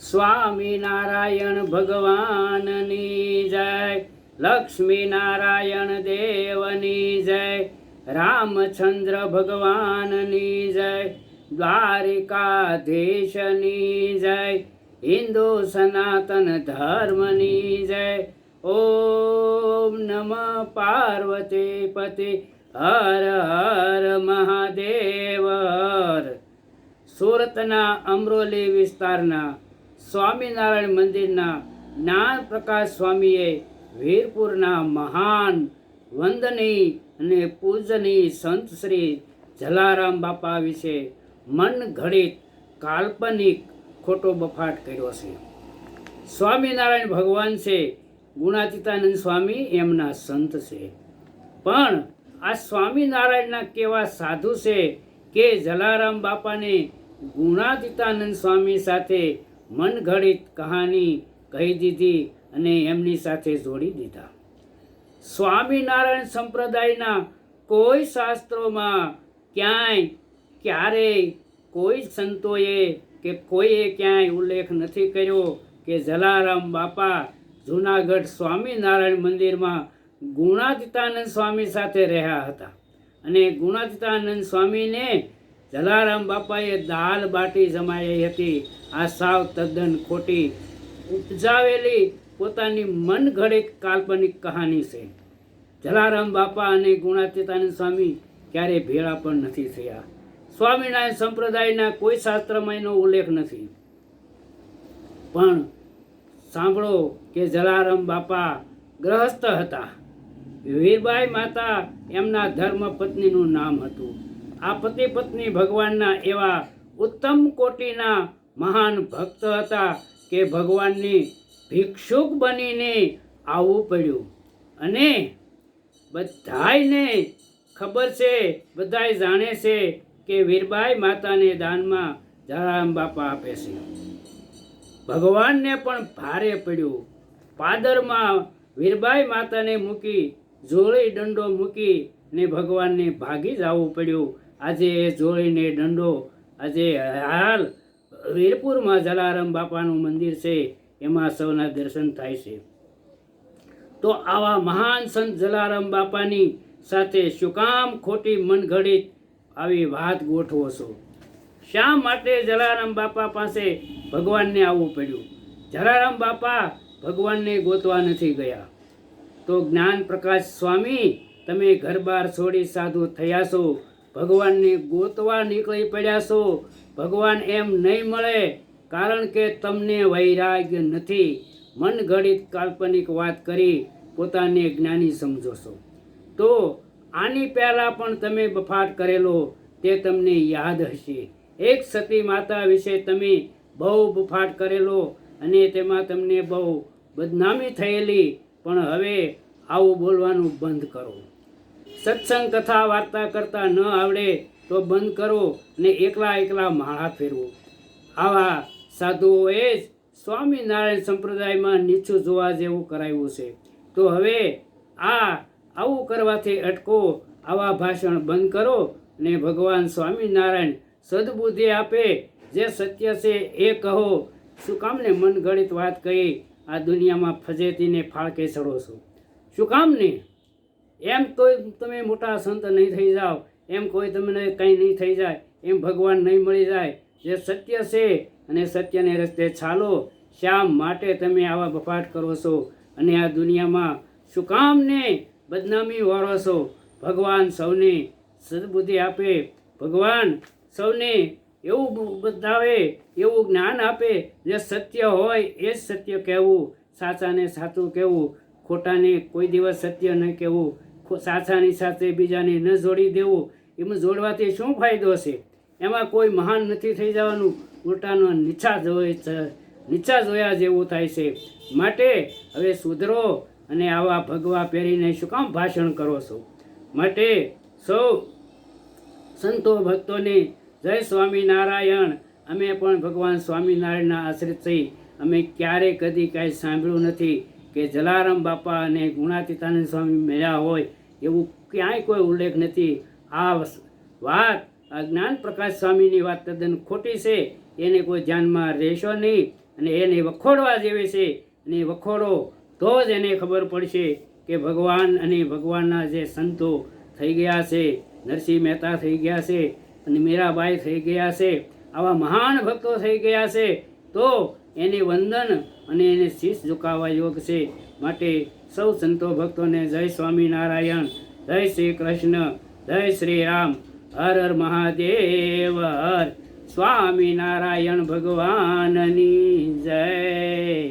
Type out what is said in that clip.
સ્વામિનારાયણ ભગવાનની જય, લક્ષ્મી નારાયણ દેવની જય, રામચંદ્ર ભગવાનની જય, દ્વારિકાધીશની જય, હિન્દુ સનાતન ધર્મની જય. ઓમ નમ પાર્વતી પતિ હર હર મહાદેવ. સુરતના અમરોલી વિસ્તારના સ્વામિનારાયણ મંદિરના જ્ઞાન પ્રકાશ સ્વામીએ વીરપુરના મહાન વંદની અને પૂજની સંત શ્રી જલારામ બાપા વિશે મન ઘડિત કાલ્પનિક ખોટો બફાટ કર્યો છે. સ્વામિનારાયણ ભગવાન છે, ગુણાતીતાનંદ સ્વામી એમના સંત છે. પણ આ સ્વામિનારાયણના કેવા સાધુ છે કે જલારામ બાપાને ગુણાતીતાનંદ સ્વામી સાથે મનઘડિત કહાની કહી દીધી અને એમની સાથે જોડી દીધા. સ્વામિનારાયણ સંપ્રદાયના કોઈ શાસ્ત્રોમાં ક્યાંય, ક્યારેય કોઈ સંતોએ કે કોઈએ ક્યાંય ઉલ્લેખ નથી કર્યો કે જલારામ બાપા જૂનાગઢ સ્વામિનારાયણ મંદિરમાં ગુણાતીતાનંદ સ્વામી સાથે રહ્યા હતા. અને ગુણાતીતાનંદ સ્વામીને જલારામ બાપાએ દાલ બાટી જમાઈ હતી. આ સાવ તદ્દન ખોટી, ઉપજાવેલી પોતાની મનઘડિત કાલ્પનિક કહાની છે. જલારામ બાપા અને ગુણાતીતાનંદ સ્વામી ક્યારેય ભેળા પણ નથી થયા. સ્વામિનારાયણ સંપ્રદાયના કોઈ શાસ્ત્રમાં એનો ઉલ્લેખ નથી. પણ સાંભળો કે જલારામ બાપા ગ્રહસ્થ હતા. વીરબાઈ માતા એમના ધર્મ પત્નીનું નામ હતું. આ પતિ પત્ની ભગવાનના એવા ઉત્તમ કોટીના મહાન ભક્ત હતા કે ભગવાનની ભિક્ષુક બનીને આવવું પડ્યું. અને બધાયને ખબર છે, બધાય જાણે છે કે વીરબાઈ માતાને દાનમાં જલારામ બાપા આપે છે. ભગવાનને પણ ભારે પડ્યું. પાદરમાં વીરબાઈ માતાને મૂકી જોળી દંડો મૂકી ને ભગવાનને ભાગી જવું પડ્યું. આજે એ દંડો, આજે હાલ વીરપુરમાં જલારામ બાપાનું મંદિર છે, એમાં સૌના દર્શન થાય છે. તો આવા મહાન સંત જલારામ બાપાની સાથે શું કામ ખોટી મનઘડિત આવી વાત ગોઠવો છો? શા માટે જલારામ બાપા પાસે ભગવાનને આવવું પડ્યું? જલારામ બાપા ભગવાનને ગોતવા નથી ગયા. તો જ્ઞાન પ્રકાશ સ્વામી, તમે ઘર બાર છોડી સાધુ થયા છો ભગવાનને ગોતવા નીકળી પડ્યા છો, ભગવાન એમ નહીં મળે, કારણ કે તમને વૈરાગ્ય નથી. મનગણિત કાલ્પનિક વાત કરી પોતાને જ્ઞાની સમજો છો. તો આની પહેલાં પણ તમે બફાટ કરેલો, તે તમને યાદ હશે. એક સતી માતા વિશે તમે બહુ બફાટ કરેલો અને તેમાં તમને બહુ બદનામી થયેલી, પણ હવે આવું બોલવાનું બંધ કરો. સત્સંગ કથા વાર્તા કરતા ન આવડે તો બંધ કરો ને એકલા એકલા માળા ફેરવો. આવા સાધુઓએ જ સ્વામિનારાયણ સંપ્રદાયમાં નીચું જોવા જેવું કરાયું છે. તો હવે આ આવું કરવાથી અટકો આવા ભાષણ બંધ કરો ને ભગવાન સ્વામિનારાયણ સદબુદ્ધિ આપે. જે સત્ય છે એ કહો. શું કામને મનગણિત વાત કહી? આ દુનિયામાં ફજેતીને ફાળકે ચડો છો? શું કામ નહીં એમ કોઈ તમે મોટા સંત નહીં થઈ જાઓ, એમ કોઈ તમને કંઈ નહીં થઈ જાય, એમ ભગવાન નહીં મળી જાય. જે સત્ય છે અને સત્યને રસ્તે ચાલો, શા માટે તમે આવા બફાટ કરો છો? અને આ દુનિયામાં શું કામને બદનામી વાળો છો? ભગવાન સૌને સદબુદ્ધિ આપે, ભગવાન સૌને એવું બતાવે, એવું જ્ઞાન આપે, જે સત્ય હોય એ જ સત્ય કહેવું, સાચાને સાચું કહેવું, ખોટાને કોઈ દિવસ સત્ય ન કહેવું. સાચાની સાથે બીજાને ન જોડી દેવું, એમાં જોડવાથી શું ફાયદો છે એમાં કોઈ મહાન નથી થઈ જવાનું. ઉલટાનો નીચા જોઈ નીચા જોયા જેવું થાય છે. માટે હવે સુધરો અને આવા ભગવા પહેરીને શું કામ ભાષણ કરો છો? માટે સૌ સંતો ભક્તોને જય સ્વામિનારાયણ. અમે પણ ભગવાન સ્વામિનારાયણના આશ્રિત થઈ અમે ક્યારેય કદી કાંઈ સાંભળ્યું નથી. કે જલારામ બાપા અને ગુણાતીતાનંદ સ્વામી મળ્યા હોય એવું ક્યાંય કોઈ ઉલ્લેખ નથી. આ વાત, આ જ્ઞાન પ્રકાશ સ્વામીની વાત તદ્દન ખોટી છે. એને કોઈ ધ્યાનમાં રહેશો નહીં અને એને વખોડવા જેવી છે અને વખોડો તો જ એને ખબર પડશે કે ભગવાન અને ભગવાનના જે સંતો થઈ ગયા છે, નરસિંહ મહેતા થઈ ગયા છે અને મીરાબાઈ થઈ ગયા છે, આવા મહાન ભક્તો થઈ ગયા છે, તો એને વંદન અને એને શીશ ઝુકાવવા યોગ છે. માટે સૌ સંતો ભક્તોને જય સ્વામિનારાયણ, જય શ્રી કૃષ્ણ, જય શ્રી રામ, હર હર મહાદેવ, હર સ્વામિનારાયણ ભગવાનની જય.